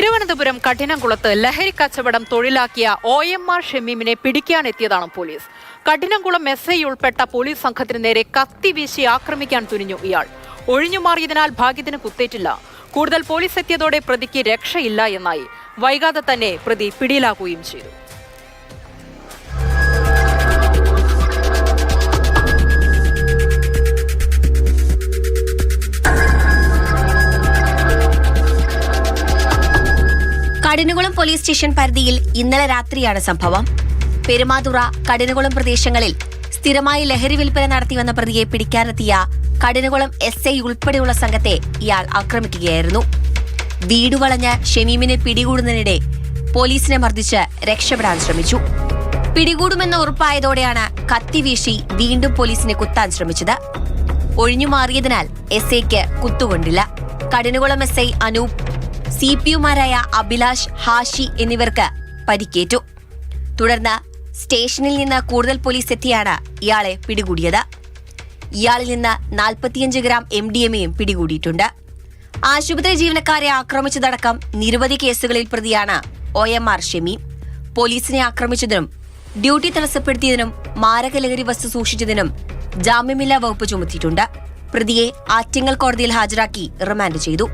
തിരുവനന്തപുരം കഠിനംകുളത്ത് ലഹരി കച്ചവടം തൊഴിലാക്കിയ ഒ എം ആർ ഷമീമിനെ പിടിക്കാനെത്തിയതാണ് പോലീസ്. കഠിനംകുളം എസ് ഐ ഉൾപ്പെട്ട പോലീസ് സംഘത്തിന് നേരെ കത്തി വീശി ആക്രമിക്കാൻ തുനിഞ്ഞു ഇയാൾ. ഒഴിഞ്ഞുമാറിയതിനാൽ ഭാഗ്യത്തിന് കുത്തേറ്റില്ല. കൂടുതൽ പോലീസ് എത്തിയതോടെ പ്രതിക്ക് രക്ഷയില്ല എന്നായി. വൈകാതെ തന്നെ പ്രതി പിടിയിലാകുകയും ചെയ്തു. കഠിനകുളം പോലീസ് സ്റ്റേഷൻ പരിധിയിൽ ഇന്നലെ രാത്രിയാണ് സംഭവം. പെരുമാതുറ കടിനുകുളം പ്രദേശങ്ങളിൽ സ്ഥിരമായി ലഹരി വിൽപ്പന നടത്തിവന്ന പ്രതിയെ പിടിക്കാനെത്തിയ കടിനുകുളം എസ് ഐ ഉൾപ്പെടെയുള്ള സംഘത്തെ ഇയാൾ ആക്രമിക്കുകയായിരുന്നു. വീട് വളഞ്ഞ് ഷമീമിനെ പിടികൂടുന്നതിനിടെ പോലീസിനെ മർദ്ദിച്ച് രക്ഷപ്പെടാൻ ശ്രമിച്ചു. പിടികൂടുമെന്ന് ഉറപ്പായതോടെയാണ് കത്തി വീശി വീണ്ടും പോലീസിനെ കുത്താൻ ശ്രമിച്ചത്. ഒഴിഞ്ഞുമാറിയതിനാൽ എസ് ഐക്ക് കുത്തുകൊണ്ടില്ല. Kadinamkulam S I Anoop C P യുമാരായ Abhilash ഹാഷി എന്നിവർക്ക് പരിക്കേറ്റു. തുടർന്ന് സ്റ്റേഷനിൽ നിന്ന് കൂടുതൽ പോലീസ് എത്തിയാണ് ഇയാളെ പിടികൂടിയത്. ഇയാളിൽ നിന്ന് നാൽപ്പത്തിയഞ്ച് ഗ്രാം എം ഡി എം എയും പിടികൂടിയിട്ടുണ്ട്. ആശുപത്രി ജീവനക്കാരെ ആക്രമിച്ചതടക്കം നിരവധി കേസുകളിൽ പ്രതിയാണ് ഒ എം ആർ ഷെമി. പോലീസിനെ ആക്രമിച്ചതിനും ഡ്യൂട്ടി തടസ്സപ്പെടുത്തിയതിനും മാരക ലഹരി വസ്തു സൂക്ഷിച്ചതിനും ജാമ്യമില്ലാ വകുപ്പ് ചുമത്തിയിട്ടുണ്ട്. പ്രതിയെ ആറ്റിങ്ങൽ കോടതിയിൽ ഹാജരാക്കി റിമാൻഡ് ചെയ്തു.